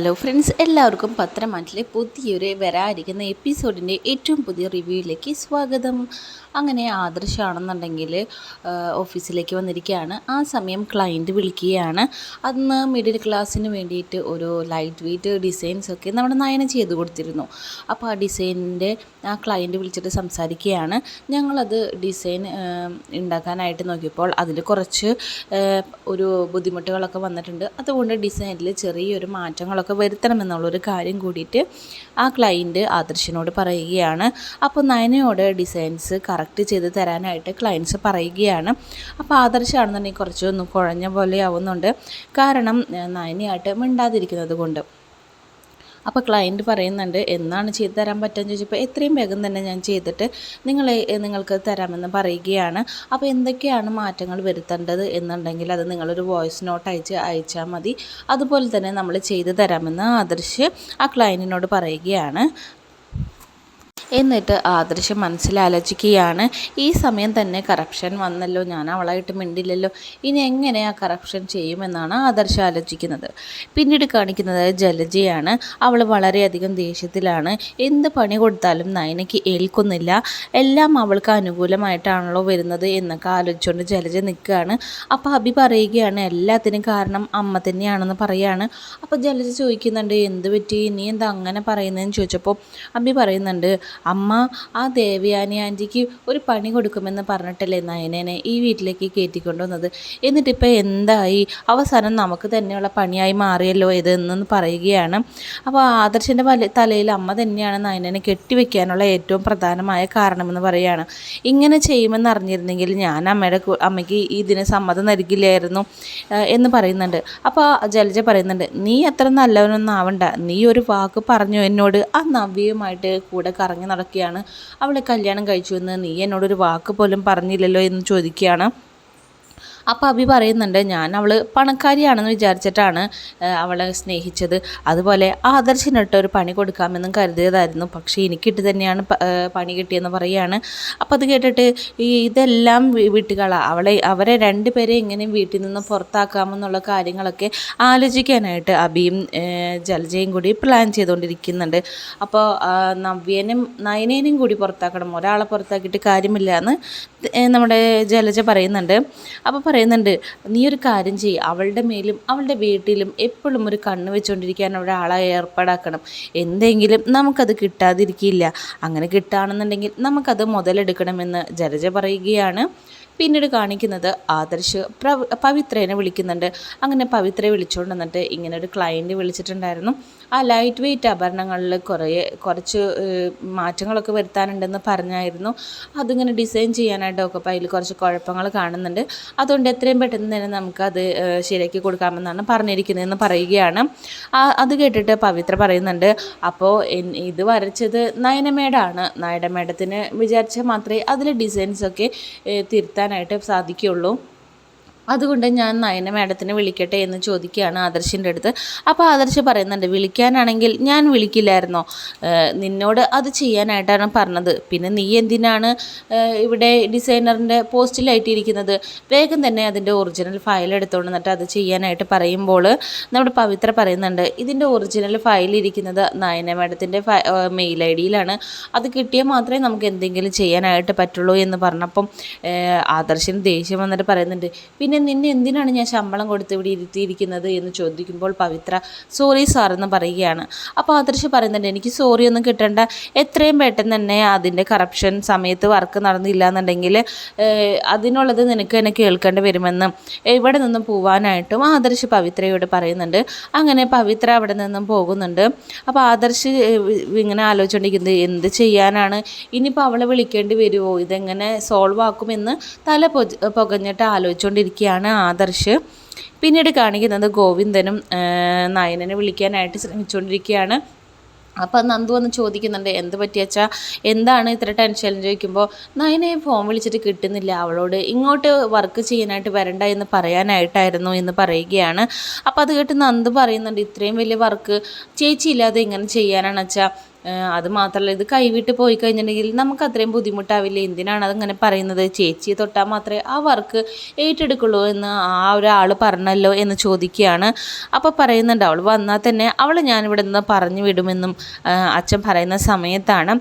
Hello friends എല്ലാവർക്കും പത്രമാറ്റിലെ പുതിയൊരു വരാതിരിക്കുന്ന എപ്പിസോഡിന്റെ ഏറ്റവും പുതിയ റിവ്യൂയിലേക്ക് സ്വാഗതം. അങ്ങനെ ആദർശാണെന്നുണ്ടെങ്കിൽ ഓഫീസിലേക്ക് വന്നിരിക്കുകയാണ്. ആ സമയം ക്ലയന്റ് വിളിക്കുകയാണ്. അന്ന് മിഡിൽ ക്ലാസ്സിന് വേണ്ടിയിട്ട് ഒരു ലൈറ്റ് വെയ്റ്റ് ഡിസൈൻസ് ഒക്കെ നമ്മുടെ നയന ചെയ്ത് കൊടുത്തിരുന്നു. അപ്പോൾ ആ ഡിസൈനിന്റെ ആ ക്ലയന്റ് വിളിച്ചിട്ട് സംസാരിക്കുകയാണ്. ഞങ്ങളത് ഡിസൈൻ ഉണ്ടാക്കാനായിട്ട് നോക്കിയപ്പോൾ അതിൽ കുറച്ച് ഒരു ബുദ്ധിമുട്ടുകളൊക്കെ വന്നിട്ടുണ്ട്. അതുകൊണ്ട് ഡിസൈനിൽ ചെറിയൊരു മാറ്റങ്ങളൊക്കെ വരുത്തണമെന്നുള്ളൊരു കാര്യം കൂടിയിട്ട് ആ ക്ലയന്റ് ആദർശിനോട് പറയുകയാണ്. അപ്പോൾ നയനയോട് ഡിസൈൻസ് കറക്റ്റ് ചെയ്ത് തരാനായിട്ട് ക്ലയൻസ് പറയുകയാണ്. അപ്പോൾ ആദർശമാണെന്നുണ്ടെങ്കിൽ കുറച്ചൊന്ന് കുഴഞ്ഞ പോലെ ആവുന്നുണ്ട്. കാരണം നയനയായിട്ട് മിണ്ടാതിരിക്കുന്നത് കൊണ്ട്. അപ്പോൾ ക്ലയന്റ് പറയുന്നുണ്ട് എന്നാണ് ചെയ്തു തരാൻ പറ്റുമെന്ന് ചോദിച്ചപ്പോൾ എത്രയും വേഗം തന്നെ ഞാൻ ചെയ്തിട്ട് നിങ്ങളെ നിങ്ങൾക്ക് തരാമെന്ന് പറയുകയാണ്. അപ്പോൾ എന്തൊക്കെയാണ് മാറ്റങ്ങൾ വരുത്തേണ്ടത്? എന്നുണ്ടെങ്കിൽ അത് നിങ്ങളൊരു വോയിസ് നോട്ട് അയച്ച് അയച്ചാൽ മതി. അതുപോലെ തന്നെ നമ്മൾ ചെയ്തു തരാമെന്ന് ആദർശ് ആ ക്ലയന്റിനോട് പറയുകയാണ്. എന്നിട്ട് ആദർശം മനസ്സിലാലോചിക്കുകയാണ് ഈ സമയം തന്നെ കറപ്ഷൻ വന്നല്ലോ ഞാൻ അവളായിട്ട് മിണ്ടില്ലല്ലോ ഇനി എങ്ങനെ ആ കറപ്ഷൻ ചെയ്യുമെന്നാണ് ആദർശം ആലോചിക്കുന്നത്. പിന്നീട് കാണിക്കുന്നത് ജലജയാണ് അവൾ വളരെയധികം ദേഷ്യത്തിലാണ് എന്ത് പണി കൊടുത്താലും നയനയ്ക്ക് ഏൽക്കുന്നില്ല എല്ലാം അവൾക്ക് അനുകൂലമായിട്ടാണല്ലോ വരുന്നത് എന്നൊക്കെ ആലോചിച്ചുകൊണ്ട് ജലജ നിൽക്കുകയാണ്. അപ്പോൾ അഭി പറയുകയാണ് എല്ലാത്തിനും കാരണം അമ്മ തന്നെയാണെന്ന് പറയുകയാണ് അപ്പോൾ ജലജ ചോദിക്കുന്നുണ്ട് എന്ത് പറ്റി? ഇനി എന്താ അങ്ങനെ പറയുന്നതെന്ന് ചോദിച്ചപ്പോൾ അഭി പറയുന്നുണ്ട് അമ്മ ആ ദേവയാനി ആന്റിക്ക് ഒരു പണി കൊടുക്കുമെന്ന് പറഞ്ഞിട്ടല്ലേ നയനേനെ ഈ വീട്ടിലേക്ക് കയറ്റിക്കൊണ്ടുവന്നത്? എന്നിട്ടിപ്പോൾ എന്തായി? അവസാനം നമുക്ക് തന്നെയുള്ള പണിയായി മാറിയല്ലോ ഇതെന്നു പറയുകയാണ്. അപ്പോൾ ആദർശന്റെ തലയിൽ അമ്മ തന്നെയാണ് നയനനെ കെട്ടിവെക്കാനുള്ള ഏറ്റവും പ്രധാനമായ കാരണമെന്ന് പറയുകയാണ്. ഇങ്ങനെ ചെയ്യുമെന്ന് അറിഞ്ഞിരുന്നെങ്കിൽ ഞാൻ അമ്മയുടെ അമ്മയ്ക്ക് ഇതിന് സമ്മതം നൽകില്ലായിരുന്നു എന്ന് പറയുന്നുണ്ട്. അപ്പോൾ ജലജ പറയുന്നുണ്ട് നീ അത്ര നല്ലവനൊന്നും ആവണ്ട. നീ ഒരു വാക്ക് പറഞ്ഞു എന്നോട്? ആ നവ്യയുമായിട്ട് കൂടെ കറങ്ങി നടക്കുകയാണ്. അവളെ കല്യാണം കഴിച്ചു എന്ന് നീ എന്നോടൊരു വാക്ക് പോലും പറഞ്ഞില്ലല്ലോ എന്ന് ചോദിക്കുകയാണ്. അപ്പോൾ അഭി പറയുന്നുണ്ട് ഞാൻ അവൾ പണക്കാരിയാണെന്ന് വിചാരിച്ചിട്ടാണ് അവളെ സ്നേഹിച്ചത്. അതുപോലെ ആദർശിനിട്ട് ഒരു പണി കൊടുക്കാമെന്നും കരുതിയതായിരുന്നു. പക്ഷേ എനിക്കിട്ട് തന്നെയാണ് പണി കിട്ടിയെന്ന് പറയുകയാണ്. അപ്പോൾ അത് കേട്ടിട്ട് ഈ ഇതെല്ലാം വീട്ടുകളാണ് അവളെ അവരെ രണ്ടുപേരെ എങ്ങനെയും വീട്ടിൽ നിന്ന് പുറത്താക്കാമെന്നുള്ള കാര്യങ്ങളൊക്കെ ആലോചിക്കാനായിട്ട് അബിയും ജലജയും കൂടി പ്ലാൻ ചെയ്തുകൊണ്ടിരിക്കുന്നുണ്ട്. അപ്പോൾ നവ്യനും നയനേനും കൂടി പുറത്താക്കണം. ഒരാളെ പുറത്താക്കിയിട്ട് കാര്യമില്ല എന്ന് നമ്മുടെ ജലജ പറയുന്നുണ്ട്. അപ്പോൾ പറയുന്നുണ്ട് നീ ഒരു കാര്യം ചെയ്യ് അവളുടെ മേലും അവളുടെ വീട്ടിലും എപ്പോഴും ഒരു കണ്ണ് വെച്ചുകൊണ്ടിരിക്കാൻ അവിടെ ആളെ ഏർപ്പാടാക്കണം. എന്തെങ്കിലും നമുക്കത് കിട്ടാതിരിക്കില്ല. അങ്ങനെ കിട്ടുകയാണെന്നുണ്ടെങ്കിൽ നമുക്കത് മുതലെടുക്കണമെന്ന് ജലജ പറയുകയാണ്. പിന്നീട് കാണിക്കുന്നത് ആദർശ് പവിത്രേനെ വിളിക്കുന്നുണ്ട്. അങ്ങനെ പവിത്രയെ വിളിച്ചുകൊണ്ട് വന്നിട്ട് ഇങ്ങനെ ഒരു ക്ലയന്റ് വിളിച്ചിട്ടുണ്ടായിരുന്നു. ആ ലൈറ്റ് വെയ്റ്റ് ആഭരണങ്ങളിൽ കുറേ കുറച്ച് മാറ്റങ്ങളൊക്കെ വരുത്താനുണ്ടെന്ന് പറഞ്ഞായിരുന്നു. അതിങ്ങനെ ഡിസൈൻ ചെയ്യാനായിട്ടൊക്കെ അപ്പോൾ അതിൽ കുറച്ച് കുഴപ്പങ്ങൾ കാണുന്നുണ്ട്. അതുകൊണ്ട് എത്രയും പെട്ടെന്ന് തന്നെ നമുക്കത് ശരിയാക്കി കൊടുക്കാമെന്നാണ് പറഞ്ഞിരിക്കുന്നതെന്ന് പറയുകയാണ്. അത് കേട്ടിട്ട് പവിത്ര പറയുന്നുണ്ട് അപ്പോൾ ഇത് വരച്ചത് നയനമേടാണ്. നയനമേടത്തിന് വിചാരിച്ചാൽ മാത്രമേ അതിൽ ഡിസൈൻസൊക്കെ തിരുത്താൻ ചെയ്യാനായിട്ട് സാധിക്കുകയുള്ളൂ. അതുകൊണ്ട് ഞാൻ നയന മാഡത്തിനെ വിളിക്കട്ടെ എന്ന് ചോദിക്കുകയാണ് ആദർശിന്റെ അടുത്ത്. അപ്പോൾ ആദർശ് പറയുന്നുണ്ട് വിളിക്കാനാണെങ്കിൽ ഞാൻ വിളിക്കില്ലായിരുന്നോ? നിന്നോട് അത് ചെയ്യാനായിട്ടാണ് പറഞ്ഞത്. പിന്നെ നീ എന്തിനാണ് ഇവിടെ ഡിസൈനറിന്റെ പോസ്റ്റിലായിട്ടിരിക്കുന്നത്? വേഗം തന്നെ അതിന്റെ ഒറിജിനൽ ഫയൽ എടുത്തുകൊണ്ട് എന്നിട്ട് അത് ചെയ്യാനായിട്ട് പറയുമ്പോൾ നമ്മുടെ പവിത്ര പറയുന്നുണ്ട് ഇതിന്റെ ഒറിജിനൽ ഫയൽ ഇരിക്കുന്നത് നയന മാഡത്തിന്റെ മെയിൽ ഐ ഡിയിലാണ്. അത് കിട്ടിയാൽ മാത്രമേ നമുക്ക് എന്തെങ്കിലും ചെയ്യാനായിട്ട് പറ്റുള്ളൂ എന്ന് പറഞ്ഞപ്പം ആദർശിന് ദേഷ്യം വന്നിട്ട് പറയുന്നുണ്ട് പിന്നെ പിന്നെ നിന്നെ എന്തിനാണ് ഞാൻ ശമ്പളം കൊടുത്ത് ഇവിടെ ഇരുത്തിയിരിക്കുന്നത് എന്ന് ചോദിക്കുമ്പോൾ പവിത്ര സോറി സാർ എന്ന് പറയുകയാണ്. അപ്പോൾ ആദർശ് പറയുന്നുണ്ട് എനിക്ക് സോറി ഒന്നും കിട്ടേണ്ട. എത്രയും പെട്ടെന്ന് തന്നെ അതിന്റെ കറപ്ഷൻ സമയത്ത് വർക്ക് നടന്നില്ല എന്നുണ്ടെങ്കിൽ അതിനുള്ളത് നിനക്ക് തന്നെ കേൾക്കേണ്ടി വരുമെന്ന് ഇവിടെ നിന്നും പോവാനായിട്ടും ആദർശ് പവിത്രയോട് പറയുന്നുണ്ട്. അങ്ങനെ പവിത്ര അവിടെ നിന്നും പോകുന്നുണ്ട്. അപ്പോൾ ആദർശ് ഇങ്ങനെ ആലോചിച്ചുകൊണ്ടിരിക്കുന്നത് എന്ത് ചെയ്യാനാണ്? ഇനിയിപ്പോൾ അവളെ വിളിക്കേണ്ടി വരുമോ ഇതെങ്ങനെ സോൾവ് ആക്കുമെന്ന് തല പൊ പുകഞ്ഞിട്ട് ആലോചിച്ചുകൊണ്ടിരിക്കുക ഇരിക്കുകയാണ് ആദർശ്. പിന്നീട് കാണിക്കുന്നത് ഗോവിന്ദനും നയനനെ വിളിക്കാനായിട്ട് ശ്രമിച്ചുകൊണ്ടിരിക്കുകയാണ്. അപ്പം നന്ദു വന്ന് ചോദിക്കുന്നുണ്ട് എന്ത് പറ്റിയച്ചാ എന്താണ് ഇത്ര ടെൻഷൻ ചോദിക്കുമ്പോൾ നയനെ ഫോൺ വിളിച്ചിട്ട് കിട്ടുന്നില്ല അവളോട് ഇങ്ങോട്ട് വർക്ക് ചെയ്യാനായിട്ട് വരണ്ട എന്ന് പറയാനായിട്ടായിരുന്നു എന്ന് പറയുകയാണ്. അപ്പോൾ അത് കേട്ട് നന്ദു പറയുന്നുണ്ട് ഇത്രയും വലിയ വർക്ക് ചേച്ചി ഇല്ലാതെ എങ്ങനെ ചെയ്യാനാണ് അച്ഛാ? അത് മാത്രമല്ല ഇത് കൈവിട്ട് പോയി കഴിഞ്ഞിട്ടുണ്ടെങ്കിൽ നമുക്ക് അത്രയും ബുദ്ധിമുട്ടാവില്ല? എന്തിനാണ് അതങ്ങനെ പറയുന്നത്? ചേച്ചിയെ തൊട്ടാൽ മാത്രമേ ആ വർക്ക് ഏറ്റെടുക്കുള്ളൂ എന്ന് ആ ഒരാൾ പറഞ്ഞല്ലോ എന്ന് ചോദിക്കുകയാണ്. അപ്പോൾ പറയുന്നുണ്ട് അവൾ വന്നാൽ തന്നെ അവൾ ഞാനിവിടെ നിന്ന് പറഞ്ഞു വിടുമെന്നും അച്ഛൻ പറയുന്ന സമയത്താണ്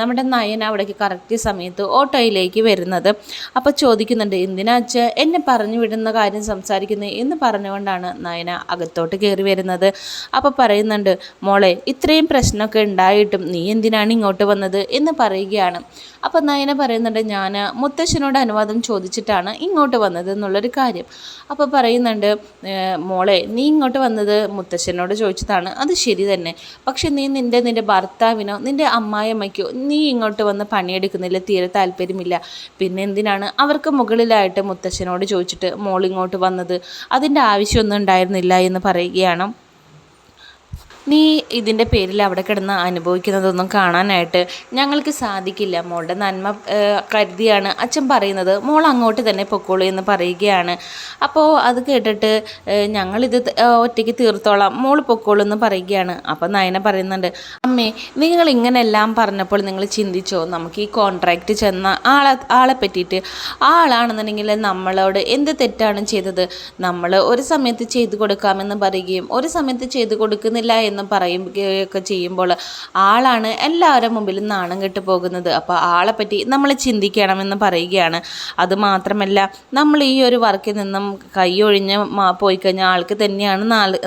നമ്മുടെ നയൻ അവിടേക്ക് കറക്റ്റ് സമയത്ത് ഓട്ടോയിലേക്ക് വരുന്നത്. അപ്പോൾ ചോദിക്കുന്നുണ്ട് എന്തിനാ അച്ഛ എന്നെ പറഞ്ഞു വിടുന്ന കാര്യം സംസാരിക്കുന്നത് എന്ന് പറഞ്ഞുകൊണ്ടാണ് നയന അകത്തോട്ട് കയറി വരുന്നത്. അപ്പോൾ പറയുന്നുണ്ട് മോളെ ഇത്രയും പ്രശ്നമൊക്കെ ഉണ്ടായിട്ടും നീ എന്തിനാണ് ഇങ്ങോട്ട് വന്നത്? എന്ന് പറയുകയാണ്. അപ്പോൾ നയന പറയുന്നുണ്ട് ഞാൻ മുത്തശ്ശനോട് അനുവാദം ചോദിച്ചിട്ടാണ് ഇങ്ങോട്ട് വന്നത് എന്നുള്ളൊരു കാര്യം. അപ്പോൾ പറയുന്നുണ്ട് മോളെ നീ ഇങ്ങോട്ട് വന്നത് മുത്തശ്ശനോട് ചോദിച്ചതാണ്. അത് ശരി തന്നെ. പക്ഷെ നീ നിന്റെ നിന്റെ ഭർത്താവിനോ നിന്റെ അമ്മായിയമ്മയ്ക്കോ നീ ഇങ്ങോട്ട് വന്ന് പണിയെടുക്കുന്നില്ല തീരെ താല്പര്യമില്ല. പിന്നെ എന്തിനാണ് അവർക്ക് മുകളിലായിട്ട് മുത്തശ്ശനോട് ചോദിച്ചിട്ട് മോൾ ഇങ്ങോട്ട് വന്നത്? അതിന്റെ ആവശ്യമൊന്നും ഉണ്ടായിരുന്നില്ല എന്ന് പറയുകയാണ്. നീ ഇതിന്റെ പേരിൽ അവിടെ കിടന്ന് അനുഭവിക്കുന്നതൊന്നും കാണാനായിട്ട് ഞങ്ങൾക്ക് സാധിക്കില്ല. മോളുടെ നന്മ കരുതിയാണ് അച്ഛൻ പറയുന്നത്. മോൾ അങ്ങോട്ട് തന്നെ പൊക്കോളൂ എന്ന് പറയുകയാണ്. അപ്പോൾ അത് കേട്ടിട്ട് ഞങ്ങളിത് ഒറ്റയ്ക്ക് തീർത്തോളാം. മോൾ പൊക്കോളൂ എന്ന് പറയുകയാണ്. അപ്പോൾ നയന പറയുന്നുണ്ട് അമ്മേ നിങ്ങൾ ഇങ്ങനെല്ലാം പറഞ്ഞപ്പോൾ നിങ്ങൾ ചിന്തിച്ചോ? നമുക്ക് ഈ കോൺട്രാക്റ്റ് ചെന്ന ആളെ ആളെ പറ്റിയിട്ട്. ആ ആളാണെന്നുണ്ടെങ്കിൽ നമ്മളോട് എന്ത് തെറ്റാണ് ചെയ്തത്? നമ്മൾ ഒരു സമയത്ത് ചെയ്തു കൊടുക്കാമെന്ന് പറയുകയും ഒരു സമയത്ത് ചെയ്തു കൊടുക്കുന്നില്ല എന്ന് പറയുകയൊക്കെ ചെയ്യുമ്പോൾ ആളാണ് എല്ലാവരുടെ മുമ്പിലും നാണം കെട്ട് പോകുന്നത്. അപ്പോൾ ആളെ പറ്റി നമ്മൾ ചിന്തിക്കണമെന്ന് പറയുകയാണ്. അത് മാത്രമല്ല നമ്മൾ ഈ ഒരു വർക്കിൽ നിന്നും കൈയൊഴിഞ്ഞ് പോയി കഴിഞ്ഞാൽ ആൾക്ക് തന്നെയാണ്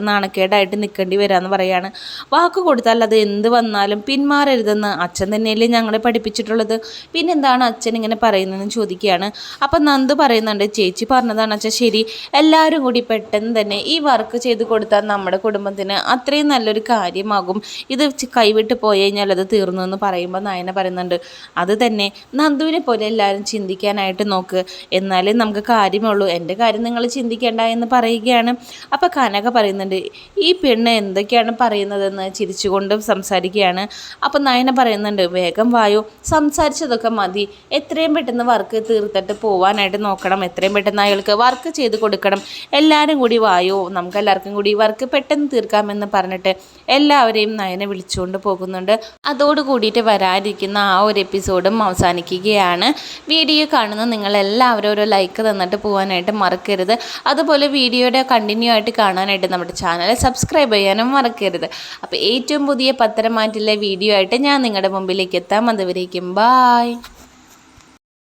നാണക്കേടായിട്ട് നിൽക്കേണ്ടി വരാമെന്ന് പറയാണ് വാക്ക് കൊടുത്താൽ അത് എന്ത് വന്നാലും പിന്മാറരുതെന്ന് അച്ഛൻ തന്നെയല്ലേ ഞങ്ങളെ പഠിപ്പിച്ചിട്ടുള്ളത്. പിന്നെന്താണ് അച്ഛൻ ഇങ്ങനെ പറയുന്നതെന്ന് ചോദിക്കുകയാണ്. അപ്പം നന്ദു പറയുന്നുണ്ട് ചേച്ചി പറഞ്ഞതാണ് അച്ഛാ ശരി. എല്ലാവരും കൂടി പെട്ടെന്ന് തന്നെ ഈ വർക്ക് ചെയ്ത് കൊടുത്താൽ നമ്മുടെ കുടുംബത്തിന് അത്രയും നല്ലൊരു കാര്യമാകും. ഇത് കൈവിട്ട് പോയി കഴിഞ്ഞാൽ അത് തീർന്നു എന്ന് പറയുമ്പോൾ നായന പറയുന്നുണ്ട്. അത് തന്നെ നന്ദുവിനെ പോലെ എല്ലാവരും ചിന്തിക്കാനായിട്ട് നോക്ക്. എന്നാലേ നമുക്ക് കാര്യമുള്ളൂ. എന്റെ കാര്യം നിങ്ങൾ ചിന്തിക്കേണ്ട എന്ന് പറയുകയാണ്. അപ്പോൾ കനക പറയുന്നുണ്ട് ഈ പെണ്ണ് എന്തൊക്കെയാണ് പറയുന്നതെന്ന് ചിരിച്ചുകൊണ്ട് സംസാരിക്കുകയാണ്. അപ്പോൾ നായന പറയുന്നുണ്ട് വേഗം വായോ. സംസാരിച്ചതൊക്കെ മതി. എത്രയും പെട്ടെന്ന് വർക്ക് തീർത്തിട്ട് പോവാനായിട്ട് നോക്കണം. എത്രയും പെട്ടെന്ന് അയാൾക്ക് വർക്ക് ചെയ്ത് കൊടുക്കണം. എല്ലാവരും കൂടി വായോ. നമുക്ക് എല്ലാവർക്കും കൂടി വർക്ക് പെട്ടെന്ന് തീർക്കാമെന്ന് പറഞ്ഞിട്ട് എല്ലാവരെയും നയന വിളിച്ചുകൊണ്ട് പോകുന്നുണ്ട്. അതോട് കൂടിയിട്ട് വരാതിരിക്കുന്ന ആ ഒരു എപ്പിസോഡും അവസാനിക്കുകയാണ്. വീഡിയോ കാണുന്ന നിങ്ങൾ എല്ലാവരും ഒരു ലൈക്ക് തന്നിട്ട് പോകാനായിട്ട് മറക്കരുത്. അതുപോലെ വീഡിയോയുടെ കണ്ടിന്യൂ ആയിട്ട് കാണാനായിട്ട് നമ്മുടെ ചാനൽ സബ്സ്ക്രൈബ് ചെയ്യാനും മറക്കരുത്. അപ്പോൾ ഏറ്റവും പുതിയ പത്തരമാറ്റുള്ള വീഡിയോ ആയിട്ട് ഞാൻ നിങ്ങളുടെ മുമ്പിലേക്ക് എത്താം. അതുവരേക്കും ബായ്